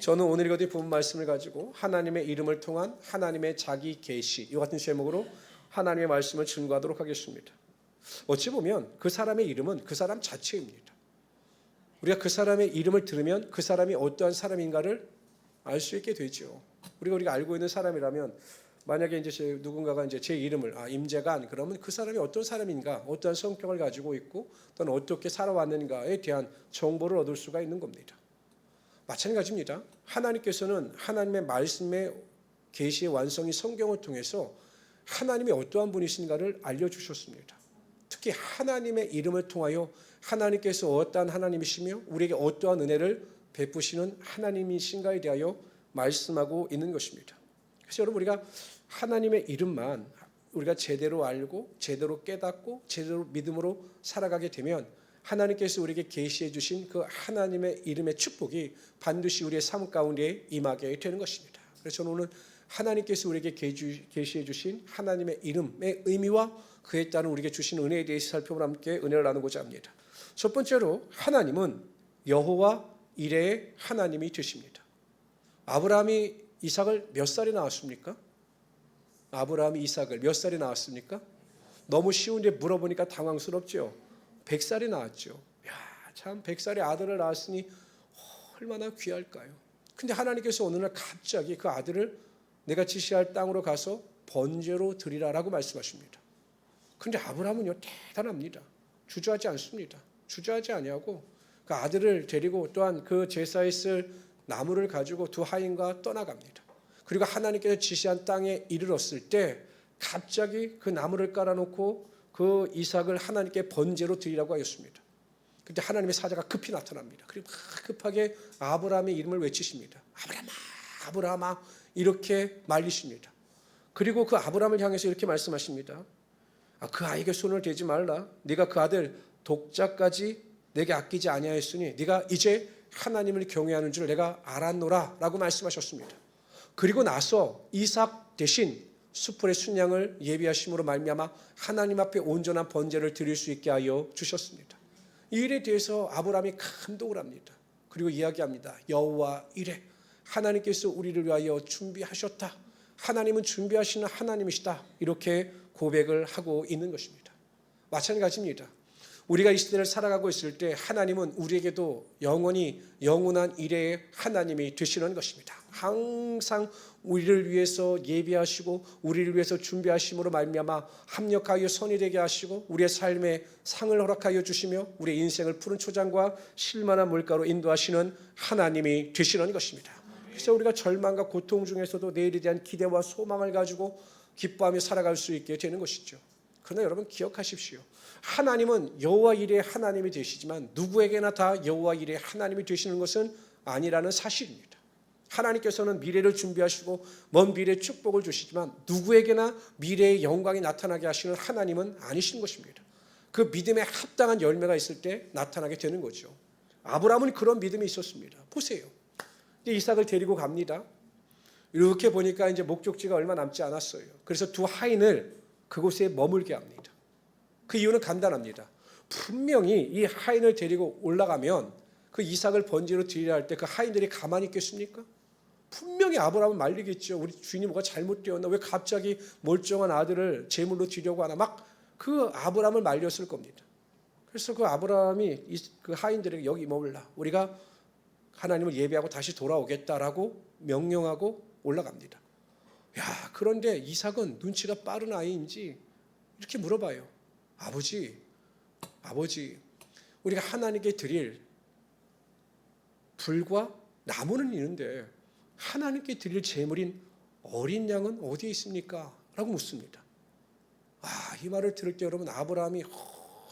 저는 오늘 이것이 본 말씀을 가지고 하나님의 이름을 통한 하나님의 자기 계시 이 같은 제목으로 하나님의 말씀을 증거하도록 하겠습니다. 어찌 보면 그 사람의 이름은 그 사람 자체입니다. 우리가 그 사람의 이름을 들으면 그 사람이 어떠한 사람인가를 알 수 있게 되죠. 우리가 우리가 알고 있는 사람이라면 만약에 이제 제 누군가가 이제 제 이름을 아 임재간 그러면 그 사람이 어떤 사람인가, 어떠한 성격을 가지고 있고 또는 어떻게 살아왔는가에 대한 정보를 얻을 수가 있는 겁니다. 마찬가지입니다. 하나님께서는 하나님의 말씀의 계시의 완성이 성경을 통해서 하나님이 어떠한 분이신가를 알려주셨습니다. 특히 하나님의 이름을 통하여 하나님께서 어떠한 하나님이시며 우리에게 어떠한 은혜를 베푸시는 하나님이신가에 대하여 말씀하고 있는 것입니다. 그래서 여러분 우리가 하나님의 이름만 우리가 제대로 알고 제대로 깨닫고 제대로 믿음으로 살아가게 되면 하나님께서 우리에게 계시해 주신 그 하나님의 이름의 축복이 반드시 우리의 삶 가운데 임하게 되는 것입니다. 그래서 저는 오늘 하나님께서 우리에게 계시해 주신 하나님의 이름의 의미와 그에 따른 우리에게 주신 은혜에 대해서 살펴보며 함께 은혜를 나누고자 합니다. 첫 번째로 하나님은 여호와 이레의 하나님이 되십니다. 아브라함이 이삭을 몇 살에 낳았습니까? 아브라함이 이삭을 몇 살에 낳았습니까? 너무 쉬운데 물어보니까 당황스럽죠. 100살에 낳았죠. 야, 참 100살에 아들을 낳았으니 얼마나 귀할까요? 근데 하나님께서 어느 날 갑자기 그 아들을 내가 지시할 땅으로 가서 번제로 드리라라고 말씀하십니다. 근데 아브라함은요 대단합니다. 주저하지 않습니다. 주저하지 아니하고 그 아들을 데리고 또한 그 제사에 쓸 나무를 가지고 두 하인과 떠나갑니다. 그리고 하나님께서 지시한 땅에 이르렀을 때 갑자기 그 나무를 깔아놓고 그 이삭을 하나님께 번제로 드리라고 하였습니다. 그때 하나님의 사자가 급히 나타납니다. 그리고 막 급하게 아브라함의 이름을 외치십니다. 아브라함아, 아브라함아 이렇게 말리십니다. 그리고 그 아브라함을 향해서 이렇게 말씀하십니다. 아, 그 아이에게 손을 대지 말라. 네가 그 아들 독자까지 내게 아끼지 아니하였으니 네가 이제 하나님을 경외하는 줄 내가 알았노라라고 말씀하셨습니다. 그리고 나서 이삭 대신 수풀의 순양을 예비하심으로 말미암아 하나님 앞에 온전한 번제를 드릴 수 있게 하여 주셨습니다. 이 일에 대해서 아브라함이 감동을 합니다. 그리고 이야기합니다. 여호와 이래 하나님께서 우리를 위하여 준비하셨다. 하나님은 준비하시는 하나님이시다. 이렇게 고백을 하고 있는 것입니다. 마찬가지입니다. 우리가 이 시대를 살아가고 있을 때 하나님은 우리에게도 영원히 영원한 일의 하나님이 되시는 것입니다. 항상 우리를 위해서 예비하시고 우리를 위해서 준비하심으로 말미암아 합력하여 선이 되게 하시고 우리의 삶에 상을 허락하여 주시며 우리의 인생을 푸른 초장과 실만한 물가로 인도하시는 하나님이 되시는 것입니다. 그래서 우리가 절망과 고통 중에서도 내일에 대한 기대와 소망을 가지고 기뻐하며 살아갈 수 있게 되는 것이죠. 그러나 여러분 기억하십시오. 하나님은 여호와 일의 하나님이 되시지만 누구에게나 다 여호와 일의 하나님이 되시는 것은 아니라는 사실입니다. 하나님께서는 미래를 준비하시고 먼 미래의 축복을 주시지만 누구에게나 미래의 영광이 나타나게 하시는 하나님은 아니신 것입니다. 그 믿음에 합당한 열매가 있을 때 나타나게 되는 거죠. 아브라함은 그런 믿음이 있었습니다. 보세요. 이삭을 데리고 갑니다. 이렇게 보니까 이제 목적지가 얼마 남지 않았어요. 그래서 두 하인을 그곳에 머물게 합니다. 그 이유는 간단합니다. 분명히 이 하인을 데리고 올라가면 그 이삭을 번제로 드리려 할 때 그 하인들이 가만히 있겠습니까? 분명히 아브라함은 말리겠죠. 우리 주인이 뭐가 잘못되었나? 왜 갑자기 멀쩡한 아들을 제물로 드리려고 하나? 막 그 아브라함을 말렸을 겁니다. 그래서 그 아브라함이 그 하인들에게 여기 머물라. 우리가 하나님을 예배하고 다시 돌아오겠다라고 명령하고 올라갑니다. 야, 그런데 이삭은 눈치가 빠른 아이인지 이렇게 물어봐요. 아버지, 아버지, 우리가 하나님께 드릴 불과 나무는 있는데 하나님께 드릴 제물인 어린 양은 어디에 있습니까? 라고 묻습니다. 아, 이 말을 들을 때 여러분 아브라함이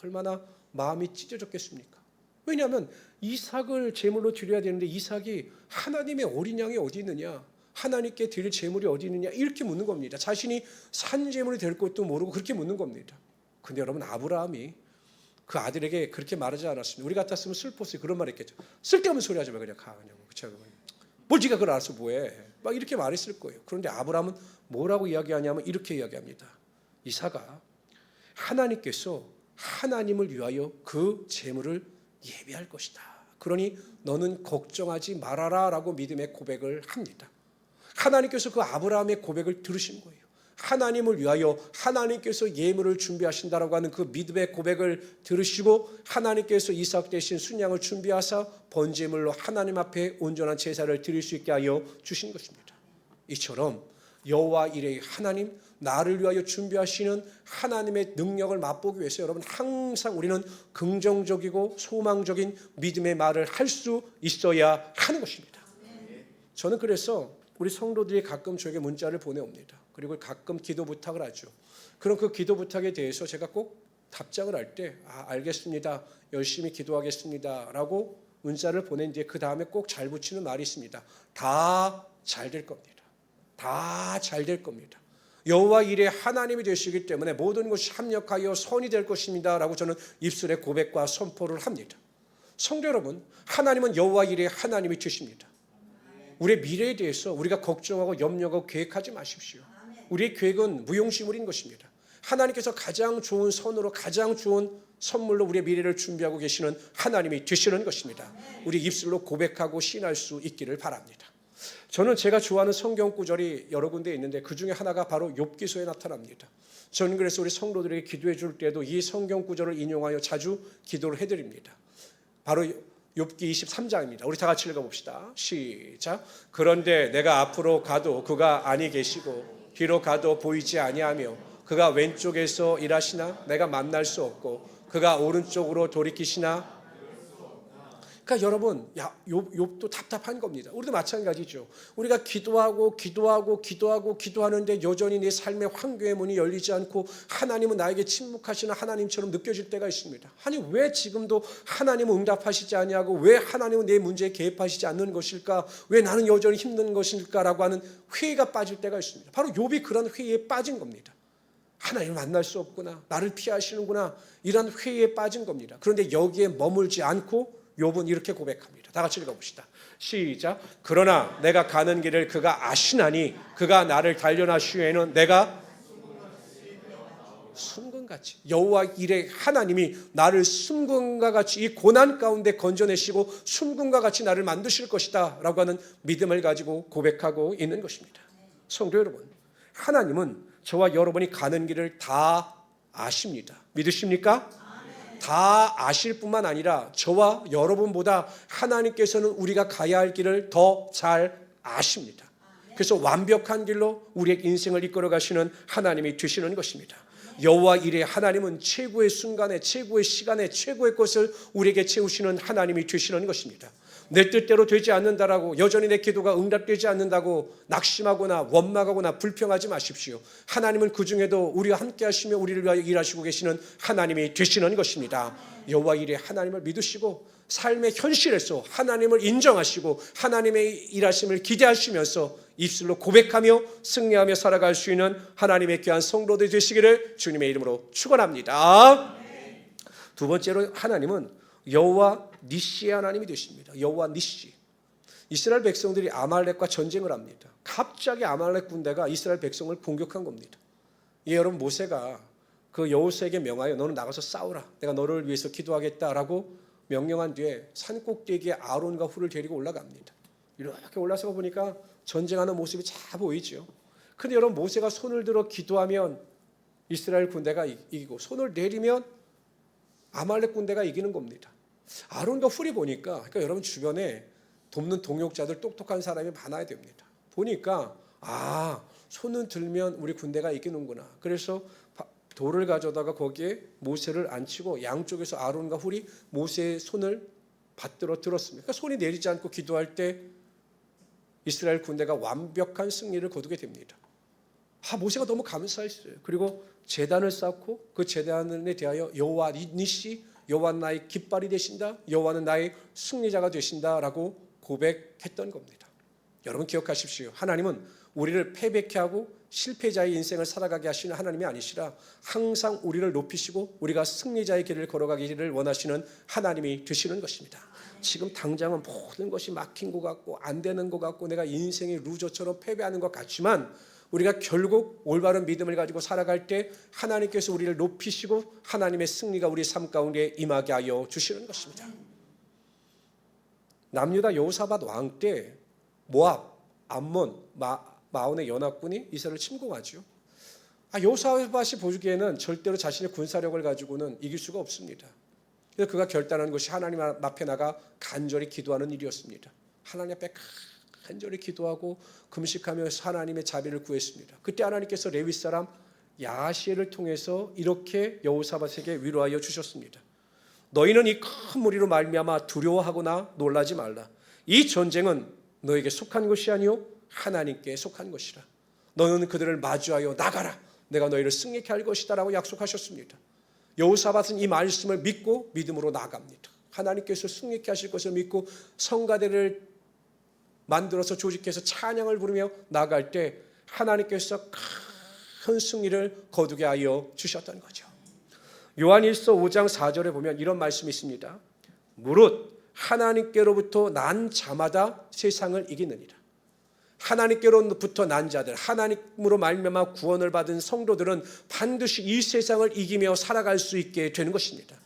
얼마나 마음이 찢어졌겠습니까? 왜냐하면 이삭을 제물로 드려야 되는데 이삭이 하나님의 어린 양이 어디 있느냐? 하나님께 드릴 제물이 어디 있느냐? 이렇게 묻는 겁니다. 자신이 산 제물이 될 것도 모르고 그렇게 묻는 겁니다. 근데 여러분 아브라함이 그 아들에게 그렇게 말하지 않았습니다. 우리 같았으면 슬펐어요. 그런 말 했겠죠. 쓸데없는 소리 하지 마 그냥 가 그냥 그쵸? 뭘 네가 그걸 알아서 뭐해? 막 이렇게 말했을 거예요. 그런데 아브라함은 뭐라고 이야기하냐면 이렇게 이야기합니다. 이사가 하나님께서 하나님을 위하여 그 재물을 예비할 것이다. 그러니 너는 걱정하지 말아라라고 믿음의 고백을 합니다. 하나님께서 그 아브라함의 고백을 들으신 거예요. 하나님을 위하여 하나님께서 예물을 준비하신다라고 하는 그 믿음의 고백을 들으시고 하나님께서 이삭 대신 순양을 준비하사 번제물로 하나님 앞에 온전한 제사를 드릴 수 있게 하여 주신 것입니다. 이처럼 여호와 이레의 하나님 나를 위하여 준비하시는 하나님의 능력을 맛보기 위해서 여러분 항상 우리는 긍정적이고 소망적인 믿음의 말을 할 수 있어야 하는 것입니다. 저는 그래서 우리 성도들이 가끔 저에게 문자를 보내옵니다. 그리고 가끔 기도 부탁을 하죠. 그럼 그 기도 부탁에 대해서 제가 꼭 답장을 할 때 아, 알겠습니다. 열심히 기도하겠습니다 라고 문자를 보낸 뒤에 그 다음에 꼭 잘 붙이는 말이 있습니다. 다 잘 될 겁니다. 다 잘 될 겁니다. 여호와 일의 하나님이 되시기 때문에 모든 것이 합력하여 선이 될 것입니다라고 저는 입술에 고백과 선포를 합니다. 성도 여러분, 하나님은 여호와 일의 하나님이 되십니다. 우리의 미래에 대해서 우리가 걱정하고 염려하고 계획하지 마십시오. 우리의 계획은 무용지물인 것입니다. 하나님께서 가장 좋은 선으로 가장 좋은 선물로 우리의 미래를 준비하고 계시는 하나님이 되시는 것입니다. 우리 입술로 고백하고 신할 수 있기를 바랍니다. 저는 제가 좋아하는 성경 구절이 여러 군데 있는데 그 중에 하나가 바로 욥기서에 나타납니다. 저는 그래서 우리 성도들에게 기도해 줄 때도 이 성경 구절을 인용하여 자주 기도를 해드립니다. 바로 욥기 23장입니다. 우리 다 같이 읽어 봅시다. 시작. 그런데 내가 앞으로 가도 그가 아니 계시고 뒤로 가도 보이지 아니하며 그가 왼쪽에서 일하시나 내가 만날 수 없고 그가 오른쪽으로 돌이키시나 그러니까 여러분, 야, 욥, 욥도 답답한 겁니다. 우리도 마찬가지죠. 우리가 기도하고 기도하고 기도하고 기도하는데 여전히 내 삶의 황교의 문이 열리지 않고 하나님은 나에게 침묵하시는 하나님처럼 느껴질 때가 있습니다. 아니 왜 지금도 하나님은 응답하시지 아니하고 왜 하나님은 내 문제에 개입하시지 않는 것일까? 왜 나는 여전히 힘든 것일까라고 하는 회의가 빠질 때가 있습니다. 바로 욥이 그런 회의에 빠진 겁니다. 하나님을 만날 수 없구나. 나를 피하시는구나. 이런 회의에 빠진 겁니다. 그런데 여기에 머물지 않고 욥은 이렇게 고백합니다. 다 같이 읽어봅시다. 시작. 그러나 내가 가는 길을 그가 아시나니 그가 나를 단련하시에는 내가 순금같이 여호와 일의 하나님이 나를 순금과 같이 이 고난 가운데 건져내시고 순금과 같이 나를 만드실 것이다라고 하는 믿음을 가지고 고백하고 있는 것입니다. 성도 여러분, 하나님은 저와 여러분이 가는 길을 다 아십니다. 믿으십니까? 다 아실 뿐만 아니라 저와 여러분보다 하나님께서는 우리가 가야 할 길을 더 잘 아십니다. 그래서 완벽한 길로 우리의 인생을 이끌어 가시는 하나님이 되시는 것입니다. 여호와 일의 하나님은 최고의 순간에 최고의 시간에 최고의 것을 우리에게 채우시는 하나님이 되시는 것입니다. 내 뜻대로 되지 않는다라고 여전히 내 기도가 응답되지 않는다고 낙심하거나 원망하거나 불평하지 마십시오. 하나님은 그 중에도 우리와 함께 하시며 우리를 위하여 일하시고 계시는 하나님이 되시는 것입니다. 여호와 일의 하나님을 믿으시고 삶의 현실에서 하나님을 인정하시고 하나님의 일하심을 기대하시면서 입술로 고백하며 승리하며 살아갈 수 있는 하나님의 귀한 성도들 되시기를 주님의 이름으로 축원합니다. 두 번째로 하나님은 여호와 니시의 하나님이 되십니다. 여호와 니시. 이스라엘 백성들이 아말렉과 전쟁을 합니다. 갑자기 아말렉 군대가 이스라엘 백성을 공격한 겁니다. 예, 여러분 모세가 그 여호수에게 명하여 너는 나가서 싸우라. 내가 너를 위해서 기도하겠다라고 명령한 뒤에 산 꼭대기에 아론과 훌을 데리고 올라갑니다. 이렇게 올라서 보니까 전쟁하는 모습이 잘 보이죠. 근데 여러분 모세가 손을 들어 기도하면 이스라엘 군대가 이기고 손을 내리면 아말렉 군대가 이기는 겁니다. 아론과 훌이 보니까 그러니까 여러분 주변에 돕는 동역자들 똑똑한 사람이 많아야 됩니다. 보니까 아 손을 들면 우리 군대가 이기는구나. 그래서 돌을 가져다가 거기에 모세를 앉히고 양쪽에서 아론과 훌이 모세의 손을 받들어 들었습니다. 그러니까 손이 내리지 않고 기도할 때 이스라엘 군대가 완벽한 승리를 거두게 됩니다. 아 모세가 너무 감사했어요. 그리고 재단을 쌓고 그 재단에 대하여 여호와 니시 여호와는 나의 깃발이 되신다. 여호와는 나의 승리자가 되신다라고 고백했던 겁니다. 여러분 기억하십시오. 하나님은 우리를 패배케 하고 실패자의 인생을 살아가게 하시는 하나님이 아니시라 항상 우리를 높이시고 우리가 승리자의 길을 걸어가기를 원하시는 하나님이 되시는 것입니다. 지금 당장은 모든 것이 막힌 것 같고 안 되는 것 같고 내가 인생의 루저처럼 패배하는 것 같지만 우리가 결국 올바른 믿음을 가지고 살아갈 때 하나님께서 우리를 높이시고 하나님의 승리가 우리 삶 가운데 임하게 하여 주시는 것입니다. 남유다 여호사밧 왕 때 모압, 암몬, 마, 마온의 연합군이 이스라엘을 침공하죠. 아, 여호사밧이 보기에는 절대로 자신의 군사력을 가지고는 이길 수가 없습니다. 그래서 그가 결단한 것이 하나님 앞에 나가 간절히 기도하는 일이었습니다. 하나님 앞에 간절히 기도하고 금식하면서 하나님의 자비를 구했습니다. 그때 하나님께서 레위 사람 야시엘을 통해서 이렇게 여호사밧에게 위로하여 주셨습니다. 너희는 이 큰 무리로 말미암아 두려워하거나 놀라지 말라. 이 전쟁은 너에게 속한 것이 아니요 하나님께 속한 것이라. 너는 그들을 마주하여 나가라. 내가 너희를 승리케 할 것이다라고 약속하셨습니다. 여호사밧은 이 말씀을 믿고 믿음으로 나갑니다. 하나님께서 승리케 하실 것을 믿고 성가대를 만들어서 조직해서 찬양을 부르며 나갈 때 하나님께서 큰 승리를 거두게 하여 주셨던 거죠. 요한일서 5장 4절에 보면 이런 말씀이 있습니다. 무릇 하나님께로부터 난 자마다 세상을 이기느니라. 하나님께로부터 난 자들, 하나님으로 말미암아 구원을 받은 성도들은 반드시 이 세상을 이기며 살아갈 수 있게 되는 것입니다.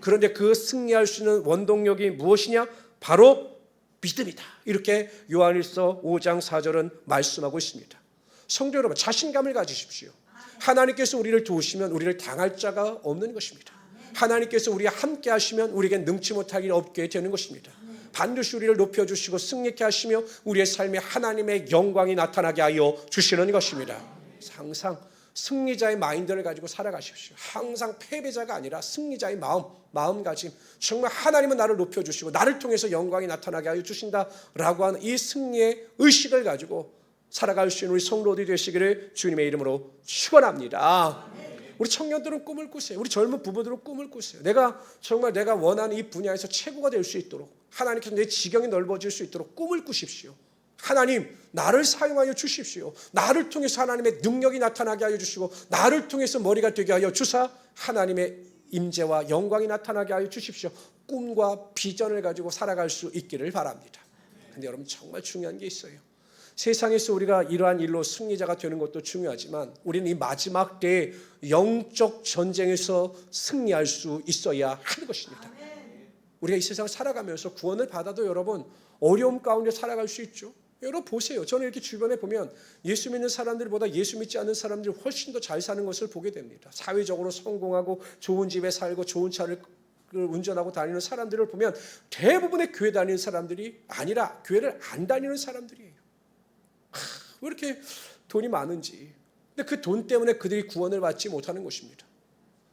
그런데 그 승리할 수 있는 원동력이 무엇이냐? 바로 믿음이다. 이렇게 요한일서 5장 4절은 말씀하고 있습니다. 성도 여러분, 자신감을 가지십시오. 하나님께서 우리를 도우시면 우리를 당할 자가 없는 것입니다. 하나님께서 우리와 함께 하시면 우리에게 능치 못할 일 없게 되는 것입니다. 반드시 우리를 높여주시고 승리케 하시며 우리의 삶에 하나님의 영광이 나타나게 하여 주시는 것입니다. 항상 승리자의 마인드를 가지고 살아가십시오. 항상 패배자가 아니라 승리자의 마음, 마음가짐. 정말 하나님은 나를 높여주시고 나를 통해서 영광이 나타나게 하여 주신다라고 하는 이 승리의 의식을 가지고 살아갈 수 있는 우리 성도들이 되시기를 주님의 이름으로 축원합니다. 우리 청년들은 꿈을 꾸세요. 우리 젊은 부부들은 꿈을 꾸세요. 내가 정말 내가 원하는 이 분야에서 최고가 될 수 있도록 하나님께서 내 지경이 넓어질 수 있도록 꿈을 꾸십시오. 하나님 나를 사용하여 주십시오. 나를 통해서 하나님의 능력이 나타나게 하여 주시고 나를 통해서 머리가 되게 하여 주사 하나님의 임재와 영광이 나타나게 하여 주십시오. 꿈과 비전을 가지고 살아갈 수 있기를 바랍니다. 근데 여러분 정말 중요한 게 있어요. 세상에서 우리가 이러한 일로 승리자가 되는 것도 중요하지만 우리는 이 마지막 때의 영적 전쟁에서 승리할 수 있어야 하는 것입니다. 우리가 이 세상을 살아가면서 구원을 받아도 여러분 어려움 가운데 살아갈 수 있죠. 여러분 보세요. 저는 이렇게 주변에 보면 예수 믿는 사람들보다 예수 믿지 않는 사람들이 훨씬 더 잘 사는 것을 보게 됩니다. 사회적으로 성공하고 좋은 집에 살고 좋은 차를 운전하고 다니는 사람들을 보면 대부분의 교회 다니는 사람들이 아니라 교회를 안 다니는 사람들이에요. 왜 이렇게 돈이 많은지. 근데 그 돈 때문에 그들이 구원을 받지 못하는 것입니다.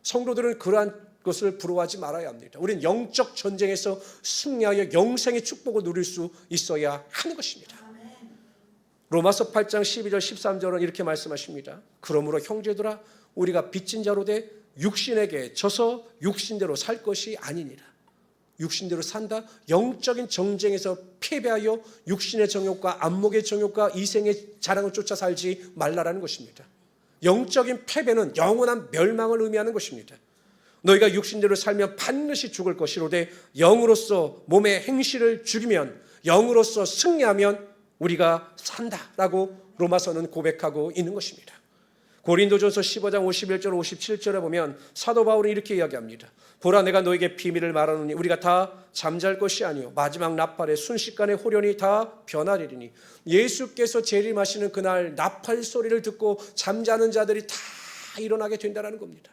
성도들은 그러한 것을 부러워하지 말아야 합니다. 우리는 영적 전쟁에서 승리하여 영생의 축복을 누릴 수 있어야 하는 것입니다. 로마서 8장 12절 13절은 이렇게 말씀하십니다. 그러므로 형제들아 우리가 빚진 자로 돼 육신에게 져서 육신대로 살 것이 아니니라. 육신대로 산다. 영적인 정쟁에서 패배하여 육신의 정욕과 안목의 정욕과 이생의 자랑을 쫓아 살지 말라라는 것입니다. 영적인 패배는 영원한 멸망을 의미하는 것입니다. 너희가 육신대로 살면 반드시 죽을 것이로되 영으로서 몸의 행실을 죽이면 영으로서 승리하면 우리가 산다라고 로마서는 고백하고 있는 것입니다. 고린도전서 15장 51절 57절에 보면 사도 바울이 이렇게 이야기합니다. 보라 내가 너에게 비밀을 말하노니 우리가 다 잠잘 것이 아니요 마지막 나팔에 순식간에 호련히 다 변하리니 예수께서 재림하시는 그날 나팔 소리를 듣고 잠자는 자들이 다 일어나게 된다라는 겁니다.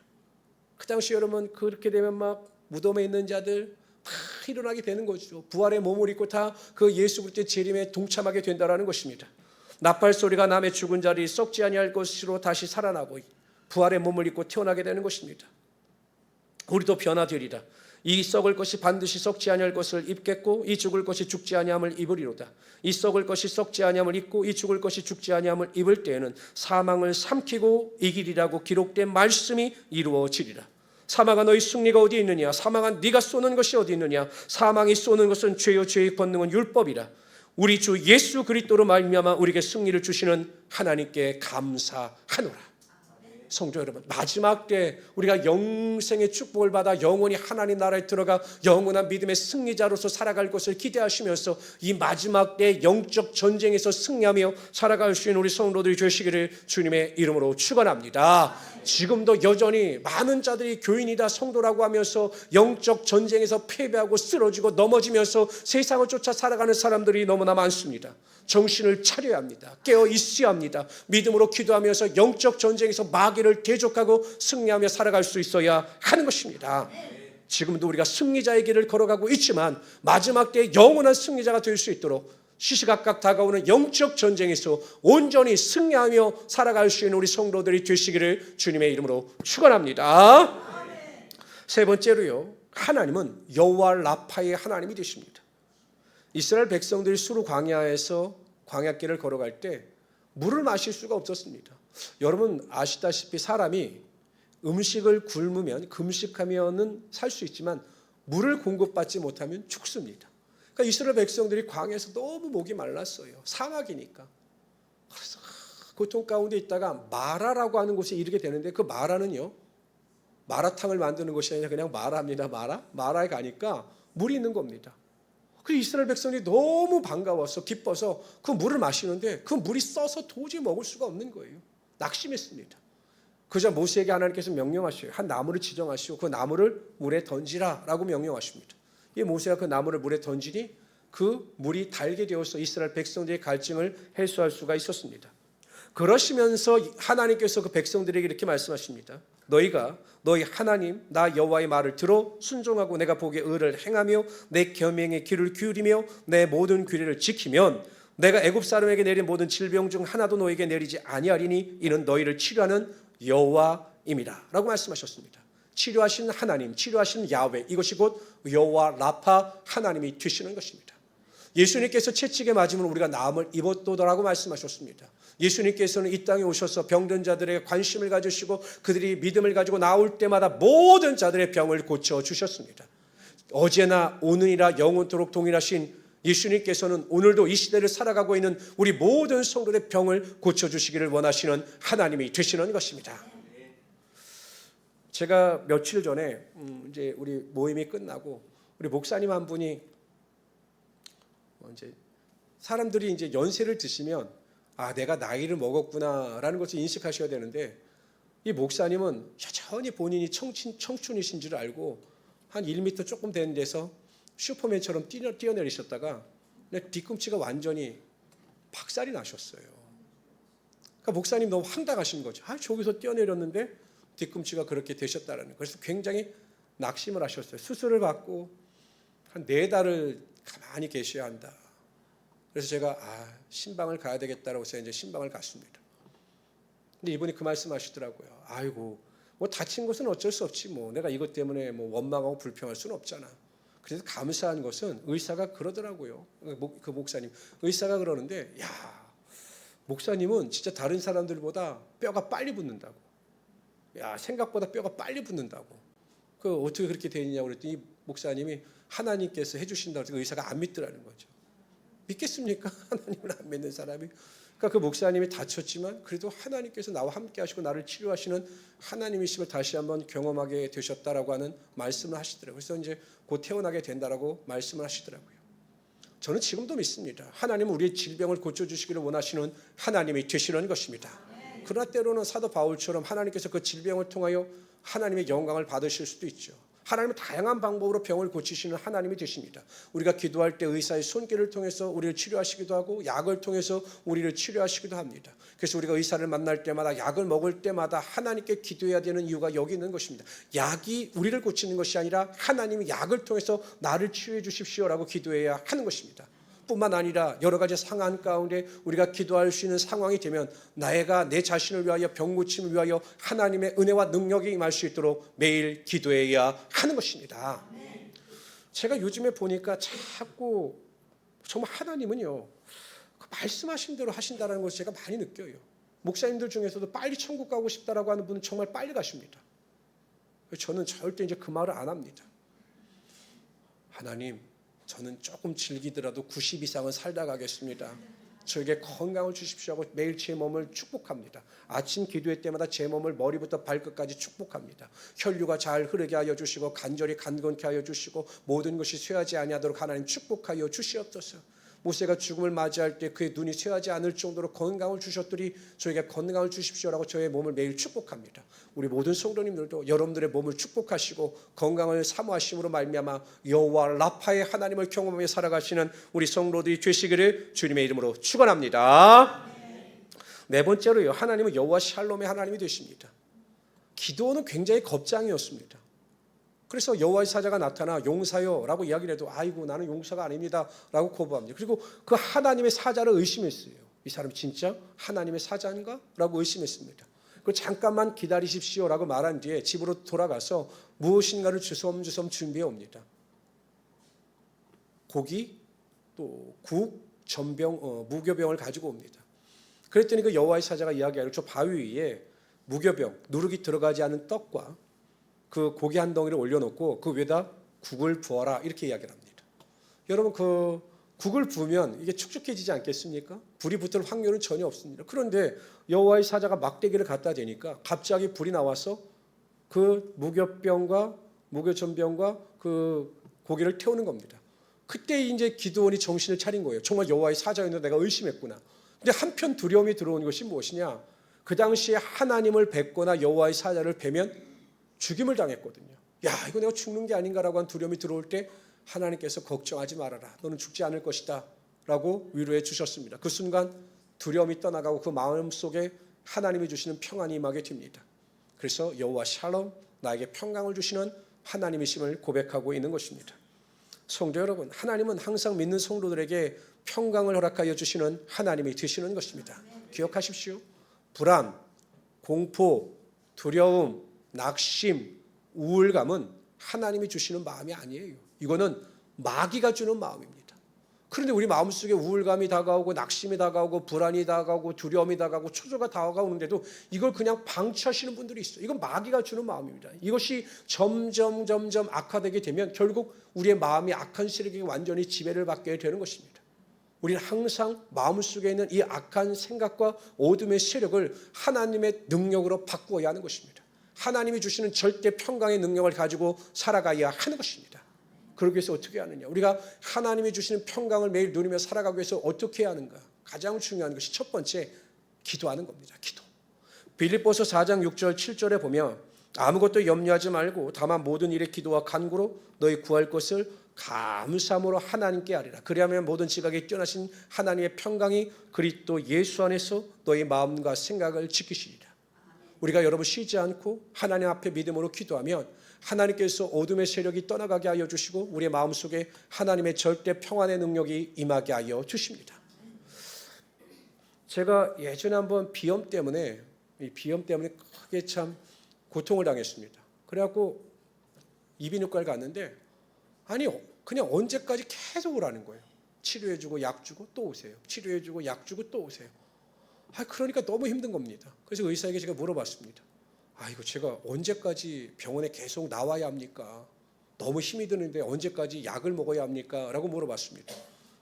그 당시 여러분 그렇게 되면 막 무덤에 있는 자들 다 일어나게 되는 거죠. 부활의 몸을 입고 다 그 예수 그리스도의 재림에 동참하게 된다라는 것입니다. 나팔 소리가 남의 죽은 자리 썩지 아니할 것으로 다시 살아나고 부활의 몸을 입고 태어나게 되는 것입니다. 우리도 변화되리라. 이 썩을 것이 반드시 썩지 아니할 것을 입겠고 이 죽을 것이 죽지 아니함을 입으리로다. 이 썩을 것이 썩지 아니함을 입고 이 죽을 것이 죽지 아니함을 입을 때에는 사망을 삼키고 이기리라고 기록된 말씀이 이루어지리라. 사망아 너희 승리가 어디 있느냐? 사망아 네가 쏘는 것이 어디 있느냐? 사망이 쏘는 것은 죄요 죄의 권능은 율법이라. 우리 주 예수 그리스도로 말미암아 우리에게 승리를 주시는 하나님께 감사하노라. 성도 여러분, 마지막 때 우리가 영생의 축복을 받아 영원히 하나님 나라에 들어가 영원한 믿음의 승리자로서 살아갈 것을 기대하시면서 이 마지막 때 영적 전쟁에서 승리하며 살아갈 수 있는 우리 성도들이 되시기를 주님의 이름으로 축원합니다. 지금도 여전히 많은 자들이 교인이다 성도라고 하면서 영적 전쟁에서 패배하고 쓰러지고 넘어지면서 세상을 쫓아 살아가는 사람들이 너무나 많습니다. 정신을 차려야 합니다. 깨어 있어야 합니다. 믿음으로 기도하면서 영적 전쟁에서 마귀를 대적하고 승리하며 살아갈 수 있어야 하는 것입니다. 지금도 우리가 승리자의 길을 걸어가고 있지만 마지막 때 영원한 승리자가 될 수 있도록 시시각각 다가오는 영적 전쟁에서 온전히 승리하며 살아갈 수 있는 우리 성도들이 되시기를 주님의 이름으로 축원합니다. 세 번째로요. 하나님은 여호와 라파의 하나님이 되십니다. 이스라엘 백성들이 수르 광야에서 광야길을 걸어갈 때 물을 마실 수가 없었습니다. 여러분 아시다시피 사람이 음식을 굶으면 금식하면은 살 수 있지만 물을 공급받지 못하면 죽습니다. 그러니까 이스라엘 백성들이 광야에서 너무 목이 말랐어요. 사막이니까. 그래서 고통 가운데 있다가 마라라고 하는 곳에 이르게 되는데 그 마라는요. 마라탕을 만드는 것이 아니라 그냥 마라입니다. 마라. 마라에 가니까 물이 있는 겁니다. 그 이스라엘 백성이 너무 반가워서 기뻐서 그 물을 마시는데 그 물이 써서 도저히 먹을 수가 없는 거예요. 낙심했습니다. 그저 모세에게 하나님께서 명령하셔요. 한 나무를 지정하시고 그 나무를 물에 던지라라고 명령하십니다. 이 모세가 그 나무를 물에 던지니 그 물이 달게 되어서 이스라엘 백성들의 갈증을 해소할 수가 있었습니다. 그러시면서 하나님께서 그 백성들에게 이렇게 말씀하십니다. 너희가 너희 하나님 나 여호와의 말을 들어 순종하고 내가 보기에 의를 행하며 내 계명의 귀를 기울이며 내 모든 규례를 지키면 내가 애굽 사람에게 내린 모든 질병 중 하나도 너에게 내리지 아니하리니 이는 너희를 치료하는 여호와임이라라고 말씀하셨습니다. 치료하신 하나님, 치료하신 야훼 이것이 곧 여호와 라파 하나님이 되시는 것입니다. 예수님께서 채찍에 맞으면 우리가 나음을 입었도다라고 말씀하셨습니다. 예수님께서는 이 땅에 오셔서 병든 자들에게 관심을 가지시고 그들이 믿음을 가지고 나올 때마다 모든 자들의 병을 고쳐 주셨습니다. 어제나 오늘이라 영원토록 동일하신 예수님께서는 오늘도 이 시대를 살아가고 있는 우리 모든 성도의 병을 고쳐 주시기를 원하시는 하나님이 되시는 것입니다. 제가 며칠 전에 음, 이제 우리 모임이 끝나고 우리 목사님 한 분이 어, 이제 사람들이 이제 연세를 드시면 아 내가 나이를 먹었구나라는 것을 인식하셔야 되는데 이 목사님은 여전히 본인이 청춘, 청춘이신 줄 알고 한 1m 조금 되는 데서 슈퍼맨처럼 뛰어, 뛰어내리셨다가 뒤꿈치가 완전히 박살이 나셨어요. 그러니까 목사님 너무 황당하신 거죠. 아 저기서 뛰어내렸는데 뒤꿈치가 그렇게 되셨다라는. 그래서 굉장히 낙심을 하셨어요. 수술을 받고 한 네 달을 가만히 계셔야 한다. 그래서 제가 아 신방을 가야 되겠다라고 해서 이제 신방을 갔습니다. 근데 이분이 그 말씀하시더라고요. 아이고 뭐 다친 것은 어쩔 수 없지 뭐 내가 이것 때문에 뭐 원망하고 불평할 수는 없잖아. 그래서 감사한 것은 의사가 그러더라고요. 그 목사님 의사가 그러는데 야 목사님은 진짜 다른 사람들보다 뼈가 빨리 붙는다고. 야 생각보다 뼈가 빨리 붙는다고. 그 어떻게 그렇게 되느냐고 그랬더니 목사님이 하나님께서 해주신다고 의사가 안 믿더라는 거죠. 믿겠습니까? 하나님을 안 믿는 사람이. 그러니까 그 목사님이 다쳤지만 그래도 하나님께서 나와 함께 하시고 나를 치료하시는 하나님이심을 다시 한번 경험하게 되셨다라고 하는 말씀을 하시더라고요. 그래서 이제 곧 태어나게 된다라고 말씀을 하시더라고요. 저는 지금도 믿습니다. 하나님은 우리의 질병을 고쳐주시기를 원하시는 하나님이 되시는 것입니다. 그러나 때로는 사도 바울처럼 하나님께서 그 질병을 통하여 하나님의 영광을 받으실 수도 있죠. 하나님은 다양한 방법으로 병을 고치시는 하나님이 되십니다. 우리가 기도할 때 의사의 손길을 통해서 우리를 치료하시기도 하고 약을 통해서 우리를 치료하시기도 합니다. 그래서 우리가 의사를 만날 때마다 약을 먹을 때마다 하나님께 기도해야 되는 이유가 여기 있는 것입니다. 약이 우리를 고치는 것이 아니라 하나님이 약을 통해서 나를 치유해 주십시오라고 기도해야 하는 것입니다. 뿐만 아니라 여러 가지 상황 가운데 우리가 기도할 수 있는 상황이 되면 나애가 내 자신을 위하여 병 고침을 위하여 하나님의 은혜와 능력이 임할 수 있도록 매일 기도해야 하는 것입니다. 제가 요즘에 보니까 자꾸 정말 하나님은요 그 말씀하신 대로 하신다는 것을 제가 많이 느껴요. 목사님들 중에서도 빨리 천국 가고 싶다라고 하는 분은 정말 빨리 가십니다. 저는 절대 이제 그 말을 안 합니다. 하나님 저는 조금 즐기더라도 90 이상은 살다 가겠습니다. 저에게 건강을 주십시오 하고 매일 제 몸을 축복합니다. 아침 기도회 때마다 제 몸을 머리부터 발끝까지 축복합니다. 혈류가 잘 흐르게 하여 주시고 간절히 간건케 하여 주시고 모든 것이 쇠하지 아니하도록 하나님 축복하여 주시옵소서. 모세가 죽음을 맞이할 때 그의 눈이 쇠하지 않을 정도로 건강을 주셨더니 저에게 건강을 주십시오라고 저의 몸을 매일 축복합니다. 우리 모든 성도님들도 여러분들의 몸을 축복하시고 건강을 사모하심으로 말미암아 여호와 라파의 하나님을 경험하며 살아가시는 우리 성도들이 되시기를 주님의 이름으로 축원합니다. 네 번째로요. 하나님은 여호와 샬롬의 하나님이 되십니다. 기도는 굉장히 겁장이었습니다. 그래서 여호와의 사자가 나타나 용사요라고 이야기를 해도 아이고 나는 용사가 아닙니다라고 거부합니다. 그리고 그 하나님의 사자를 의심했어요. 이 사람 진짜 하나님의 사자인가라고 의심했습니다. 그 잠깐만 기다리십시오라고 말한 뒤에 집으로 돌아가서 무엇인가를 주섬주섬 준비해 옵니다. 고기 또 국, 전병, 어, 무교병을 가지고 옵니다. 그랬더니 그 여호와의 사자가 이야기하는 저 바위 위에 무교병, 누룩이 들어가지 않은 떡과 그 고기 한 덩이를 올려놓고 그 위에다 국을 부어라 이렇게 이야기를 합니다. 여러분 그 국을 부으면 이게 축축해지지 않겠습니까? 불이 붙을 확률은 전혀 없습니다. 그런데 여호와의 사자가 막대기를 갖다 대니까 갑자기 불이 나와서 그 무교병과 무교전병과 그 고기를 태우는 겁니다. 그때 이제 기도원이 정신을 차린 거예요. 정말 여호와의 사자였는데 내가 의심했구나. 근데 한편 두려움이 들어온 것이 무엇이냐? 그 당시에 하나님을 뵙거나 여호와의 사자를 뵈면 죽임을 당했거든요. 야, 이거 내가 죽는 게 아닌가라고 한 두려움이 들어올 때 하나님께서 걱정하지 말아라. 너는 죽지 않을 것이다. 라고 위로해 주셨습니다. 그 순간 두려움이 떠나가고 그 마음 속에 하나님이 주시는 평안이 임하게 됩니다. 그래서 여호와 샬롬 나에게 평강을 주시는 하나님이심을 고백하고 있는 것입니다. 성도 여러분, 하나님은 항상 믿는 성도들에게 평강을 허락하여 주시는 하나님이 되시는 것입니다. 기억하십시오. 불안, 공포, 두려움, 낙심, 우울감은 하나님이 주시는 마음이 아니에요. 이거는 마귀가 주는 마음입니다. 그런데 우리 마음속에 우울감이 다가오고 낙심이 다가오고 불안이 다가오고 두려움이 다가오고 초조가 다가오는데도 이걸 그냥 방치하시는 분들이 있어요. 이건 마귀가 주는 마음입니다. 이것이 점점 점점 악화되게 되면 결국 우리의 마음이 악한 세력에게 완전히 지배를 받게 되는 것입니다. 우리는 항상 마음속에 있는 이 악한 생각과 어둠의 세력을 하나님의 능력으로 바꾸어야 하는 것입니다. 하나님이 주시는 절대 평강의 능력을 가지고 살아가야 하는 것입니다. 그러기 위해서 어떻게 하느냐? 우리가 하나님이 주시는 평강을 매일 누리며 살아가기 위해서 어떻게 해야 하는가? 가장 중요한 것이 첫 번째 기도하는 겁니다. 기도. 빌립보서 4장 6절 7절에 보면 아무것도 염려하지 말고 다만 모든 일에 기도와 간구로 너희 구할 것을 감사함으로 하나님께 아리라. 그리하면 모든 지각에 뛰어나신 하나님의 평강이 그리스도 예수 안에서 너희 마음과 생각을 지키시리라. 우리가 여러분 쉬지 않고 하나님 앞에 믿음으로 기도하면 하나님께서 어둠의 세력이 떠나가게 하여 주시고 우리의 마음속에 하나님의 절대 평안의 능력이 임하게 하여 주십니다. 제가 예전에 한번 비염 때문에 이 비염 때문에 크게 참 고통을 당했습니다. 그래갖고 이비인후과를 갔는데 아니 그냥 언제까지 계속 오라는 거예요. 치료해주고 약 주고 또 오세요. 치료해주고 약 주고 또 오세요. 아 그러니까 너무 힘든 겁니다. 그래서 의사에게 제가 물어봤습니다. 아 이거 제가 언제까지 병원에 계속 나와야 합니까? 너무 힘이 드는데 언제까지 약을 먹어야 합니까? 라고 물어봤습니다.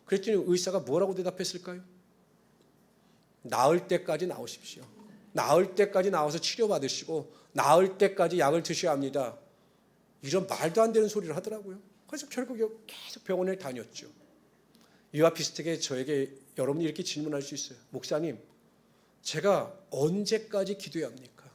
그랬더니 의사가 뭐라고 대답했을까요? 나을 때까지 나오십시오. 나을 때까지 나와서 치료받으시고 나을 때까지 약을 드셔야 합니다. 이런 말도 안 되는 소리를 하더라고요. 그래서 결국 계속 병원을 다녔죠. 이와 비슷하게 저에게 여러분이 이렇게 질문할 수 있어요. 목사님, 제가 언제까지 기도해야 합니까?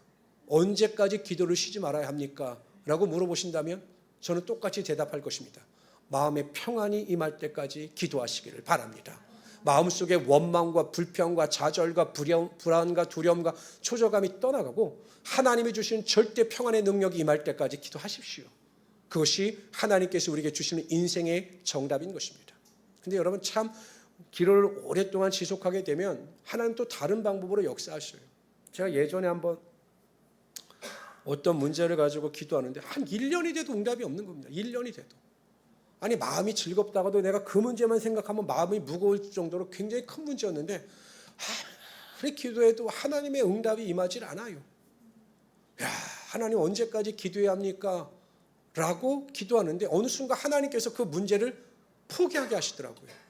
언제까지 기도를 쉬지 말아야 합니까? 라고 물어보신다면 저는 똑같이 대답할 것입니다. 마음의 평안이 임할 때까지 기도하시기를 바랍니다. 마음속에 원망과 불평과 좌절과 불안, 불안과 두려움과 초조감이 떠나가고 하나님이 주신 절대 평안의 능력이 임할 때까지 기도하십시오. 그것이 하나님께서 우리에게 주시는 인생의 정답인 것입니다. 근데 여러분 참 기도를 오랫동안 지속하게 되면 하나님 또 다른 방법으로 역사하셔요. 제가 예전에 한번 어떤 문제를 가지고 기도하는데 한 1년이 돼도 응답이 없는 겁니다. 1년이 돼도. 아니 마음이 즐겁다가도 내가 그 문제만 생각하면 마음이 무거울 정도로 굉장히 큰 문제였는데 아무리 기도해도 하나님의 응답이 임하질 않아요. 야 하나님 언제까지 기도해야 합니까? 라고 기도하는데 어느 순간 하나님께서 그 문제를 포기하게 하시더라고요.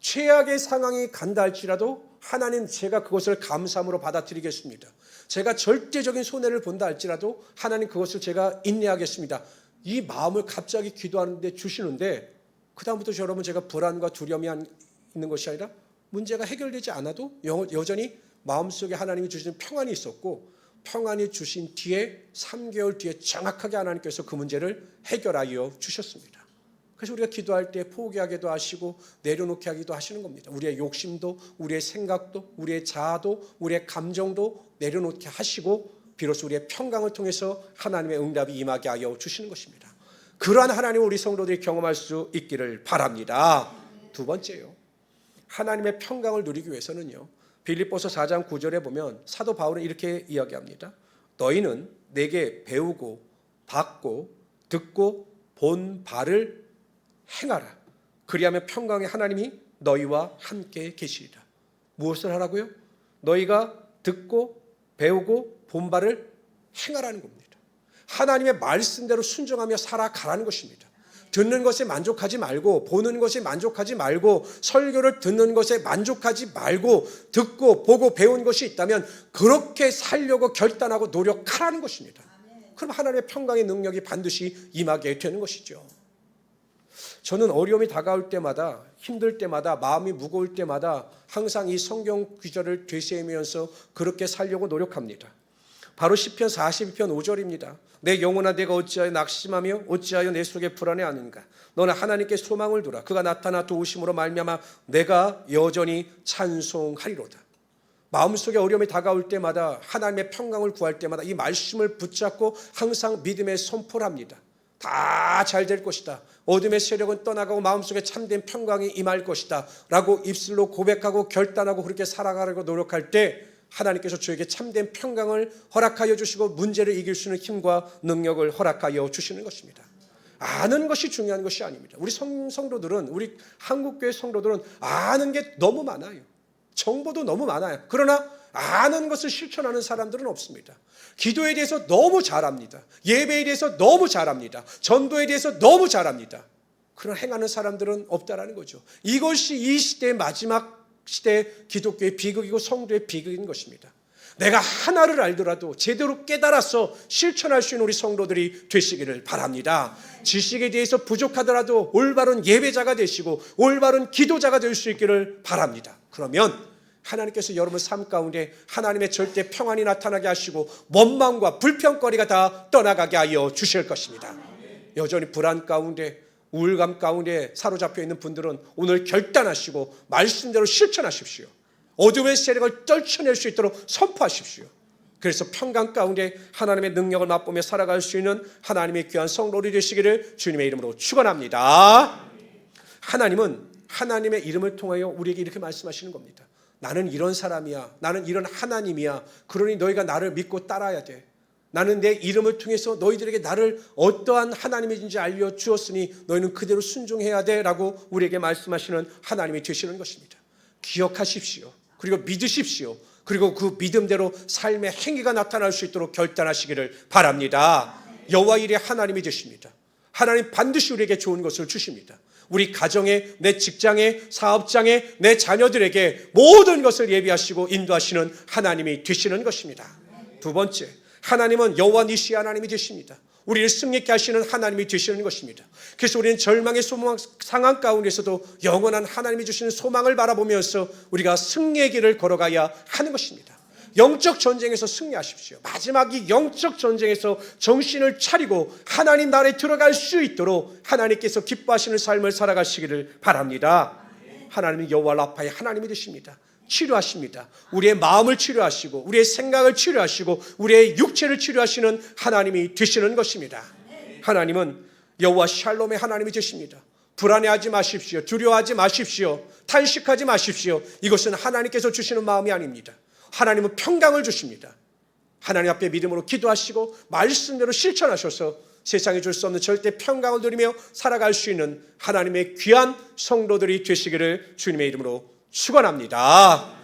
최악의 상황이 간다 할지라도 하나님 제가 그것을 감사함으로 받아들이겠습니다. 제가 절대적인 손해를 본다 할지라도 하나님 그것을 제가 인내하겠습니다. 이 마음을 갑자기 기도하는데 주시는데 그다음부터 여러분 제가 불안과 두려움이 한- 있는 것이 아니라 문제가 해결되지 않아도 여- 여전히 마음속에 하나님이 주시는 평안이 있었고 평안이 주신 뒤에 3개월 뒤에 정확하게 하나님께서 그 문제를 해결하여 주셨습니다. 그래서 우리가 기도할 때 포기하기도 하시고 내려놓게 하기도 하시는 겁니다. 우리의 욕심도, 우리의 생각도, 우리의 자아도, 우리의 감정도 내려놓게 하시고 비로소 우리의 평강을 통해서 하나님의 응답이 임하게 하여 주시는 것입니다. 그러한 하나님 우리 성도들이 경험할 수 있기를 바랍니다. 두 번째요. 하나님의 평강을 누리기 위해서는요. 빌립보서 4장 9절에 보면 사도 바울은 이렇게 이야기합니다. 너희는 내게 배우고 받고 듣고 본 바를 행하라. 그리하면 평강의 하나님이 너희와 함께 계시리라. 무엇을 하라고요? 너희가 듣고 배우고 본 바를 행하라는 겁니다. 하나님의 말씀대로 순종하며 살아가라는 것입니다. 듣는 것에 만족하지 말고 보는 것에 만족하지 말고 설교를 듣는 것에 만족하지 말고 듣고 보고 배운 것이 있다면 그렇게 살려고 결단하고 노력하라는 것입니다. 그럼 하나님의 평강의 능력이 반드시 임하게 되는 것이죠. 저는 어려움이 다가올 때마다 힘들 때마다 마음이 무거울 때마다 항상 이 성경 구절을 되새이면서 그렇게 살려고 노력합니다. 바로 시편 42편 5절입니다. 내 영혼아 내가 어찌하여 낙심하며 어찌하여 내 속에 불안해하는가? 너는 하나님께 소망을 두라. 그가 나타나 도우심으로 말미암아 내가 여전히 찬송하리로다. 마음속에 어려움이 다가올 때마다 하나님의 평강을 구할 때마다 이 말씀을 붙잡고 항상 믿음의 선포를 합니다. 다 잘 될 것이다. 어둠의 세력은 떠나가고 마음속에 참된 평강이 임할 것이다. 라고 입술로 고백하고 결단하고 그렇게 살아가려고 노력할 때 하나님께서 저에게 참된 평강을 허락하여 주시고 문제를 이길 수 있는 힘과 능력을 허락하여 주시는 것입니다. 아는 것이 중요한 것이 아닙니다. 우리 성, 성도들은 우리 한국교회 성도들은 아는 게 너무 많아요. 정보도 너무 많아요. 그러나 아는 것을 실천하는 사람들은 없습니다. 기도에 대해서 너무 잘합니다. 예배에 대해서 너무 잘합니다. 전도에 대해서 너무 잘합니다. 그러나 행하는 사람들은 없다라는 거죠. 이것이 이 시대의 마지막 시대 기독교의 비극이고 성도의 비극인 것입니다. 내가 하나를 알더라도 제대로 깨달아서 실천할 수 있는 우리 성도들이 되시기를 바랍니다. 지식에 대해서 부족하더라도 올바른 예배자가 되시고 올바른 기도자가 될 수 있기를 바랍니다. 그러면 하나님께서 여러분 삶 가운데 하나님의 절대 평안이 나타나게 하시고 원망과 불평거리가 다 떠나가게 하여 주실 것입니다. 여전히 불안 가운데 우울감 가운데 사로잡혀 있는 분들은 오늘 결단하시고 말씀대로 실천하십시오. 어둠의 세력을 떨쳐낼 수 있도록 선포하십시오. 그래서 평강 가운데 하나님의 능력을 맛보며 살아갈 수 있는 하나님의 귀한 성도들이 되시기를 주님의 이름으로 축원합니다. 하나님은 하나님의 이름을 통하여 우리에게 이렇게 말씀하시는 겁니다. 나는 이런 사람이야. 나는 이런 하나님이야. 그러니 너희가 나를 믿고 따라야 돼. 나는 내 이름을 통해서 너희들에게 나를 어떠한 하나님인지 알려 주었으니 너희는 그대로 순종해야 돼 라고 우리에게 말씀하시는 하나님이 되시는 것입니다. 기억하십시오. 그리고 믿으십시오. 그리고 그 믿음대로 삶의 행위가 나타날 수 있도록 결단하시기를 바랍니다. 여호와 일의 하나님이 되십니다. 하나님 반드시 우리에게 좋은 것을 주십니다. 우리 가정에, 내 직장에, 사업장에, 내 자녀들에게 모든 것을 예비하시고 인도하시는 하나님이 되시는 것입니다. 두 번째, 하나님은 여호와 니시 하나님이 되십니다. 우리를 승리케 하시는 하나님이 되시는 것입니다. 그래서 우리는 절망의 소망, 상황 가운데서도 영원한 하나님이 주시는 소망을 바라보면서 우리가 승리의 길을 걸어가야 하는 것입니다. 영적 전쟁에서 승리하십시오. 마지막 이 영적 전쟁에서 정신을 차리고 하나님 나라에 들어갈 수 있도록 하나님께서 기뻐하시는 삶을 살아가시기를 바랍니다. 하나님은 여호와 라파의 하나님이 되십니다. 치료하십니다. 우리의 마음을 치료하시고 우리의 생각을 치료하시고 우리의 육체를 치료하시는 하나님이 되시는 것입니다. 하나님은 여호와 샬롬의 하나님이 되십니다. 불안해하지 마십시오. 두려워하지 마십시오. 탄식하지 마십시오. 이것은 하나님께서 주시는 마음이 아닙니다. 하나님은 평강을 주십니다. 하나님 앞에 믿음으로 기도하시고 말씀대로 실천하셔서 세상에 줄 수 없는 절대 평강을 누리며 살아갈 수 있는 하나님의 귀한 성도들이 되시기를 주님의 이름으로 축원합니다.